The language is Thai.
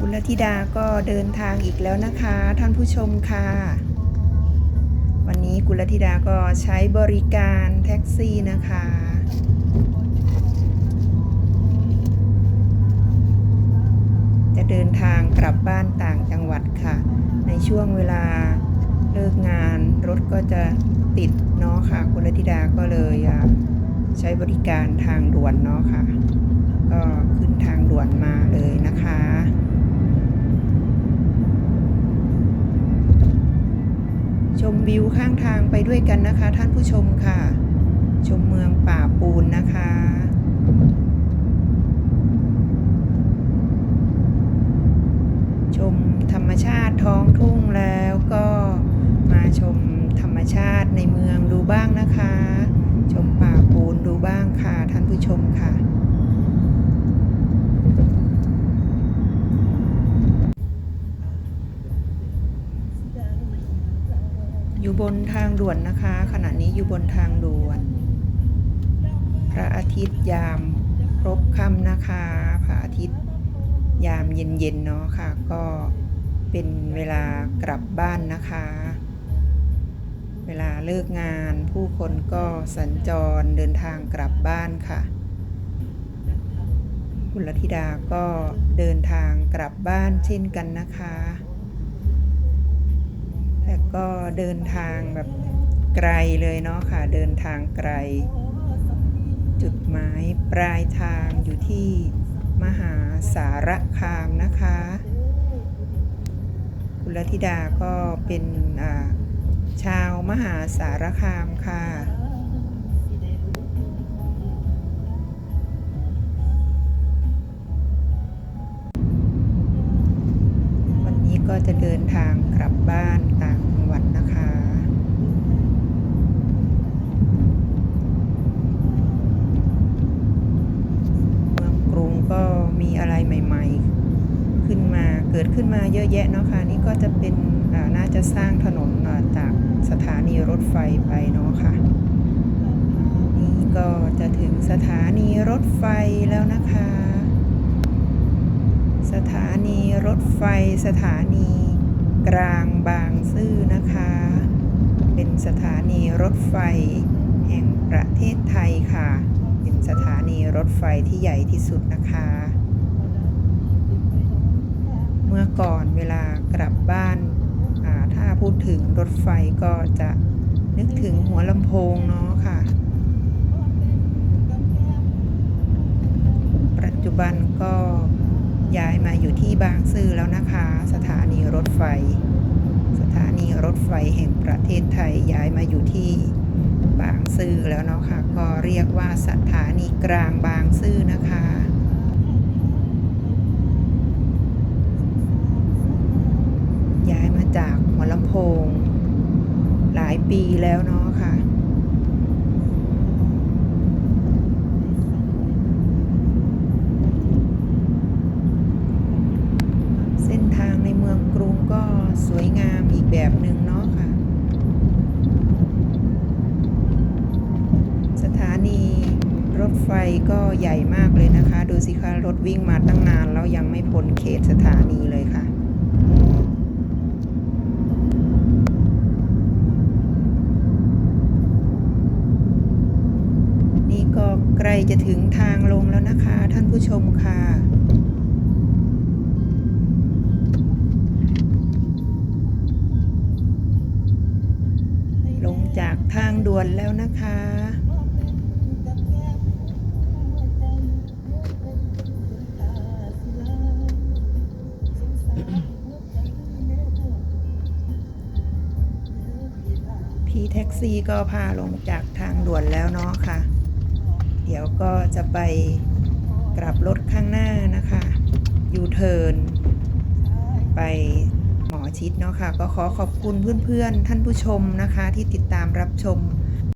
บุลธิดาก็เดินทางอีกแล้วนะคะ ท่านผู้ชมค่ะ วันนี้กุลธิดาก็ใช้บริการแท็กซี่นะคะจะเดินทางกลับบ้านต่างจังหวัดค่ะ ในช่วงเวลาเลิกงานรถก็จะติดเนาะค่ะกุลธิดาก็เลยใช้บริการทางด่วนเนาะค่ะ ก็ขึ้นทางด่วนมาเลยนะคะ ช มวิวข้างทางไปด้วยกันนะคะ ท่านผู้ชมค่ะ ชมเมืองป่าปูนนะคะชมธรรมชาติท้องทุ่งแล้วก็มาชมธรรมชาติในเมืองดูบ้างนะคะ ชมป่าปูนดูบ้างค่ะท่านผู้ชมค่ะ บนทางด่วนนะคะ ขณะนี้อยู่บนทางด่วน พระอาทิตย์ยามครบค่ำนะคะ พระอาทิตย์ยามเย็นๆเนาะค่ะ ก็เป็นเวลากลับบ้านนะคะ เวลาเลิกงานผู้คนก็สัญจรเดินทางกลับบ้านค่ะ คุณลธิดาก็เดินทางกลับบ้านเช่นกันนะคะ ก็เดินทางแบบไกลเลยเนาะค่ะ เดินทางไกล จุดหมายปลายทางอยู่ที่มหาสารคามนะคะ คุณลธิดาก็เป็นชาวมหาสารคามค่ะวันนี้ก็จะเดินทางกลับบ้านต่างจังหวัดนะคะ เมืองกรุงก็มีอะไรใหม่ ๆ ขึ้นมาเกิดขึ้นมาเยอะแยะเนาะค่ะนี่ก็จะเป็นน่าจะสร้างถนนจากสถานีรถไฟไปเนาะค่ะ นี่ก็จะถึงสถานีรถไฟแล้วนะคะ สถานีรถไฟสถานีกลางบางซื่อนะคะ เป็นสถานีรถไฟแห่งประเทศไทยค่ะ เป็นสถานีรถไฟที่ใหญ่ที่สุดนะคะ เมื่อ ก่อนเวลากลับบ้านาถ้าพูดถึงรถไฟก็จะนึกถึงหัวลำโพงเนาะค่ะ ปัจจุบันก็ย้ายมาอยู่ที่บางซื่อแล้วนะคะ สถานีรถไฟ สถานีรถไฟแห่งประเทศไทยย้ายมาอยู่ที่บางซื่อแล้วเนาะค่ะ ก็เรียกว่าสถานีกลางบางซื่อนะคะ ย้ายมา จากหัวลำโพง หลายปีแล้วเนาะค่ะ เส้นทางในเมืองกรุงก็สวยงามอีกแบบหนึ่งเนาะค่ะ สถานีรถไฟก็ใหญ่มากเลยนะคะ ดูสิคะรถวิ่งมาตั้งนานแล้วยังไม่พ้นเขตสถานีเลยค่ะ นี่ ก็ใกล้จะถึงทางลงแล้วนะคะ ท่านผู้ชมค่ะลงจากทางด่วนแล้วนะคะพี่แท็กซี่ก็พาลงจากทางด่วนแล้วเนาะค่ะ เดี๋ยวก็จะไปกลับรถข้างหน้านะคะยูเทิร์นไปหมอชิดเนาะค่ะก็ขอขอบคุณเพื่อนๆ ท่านผู้ชมนะคะ ที่ติดตามรับชม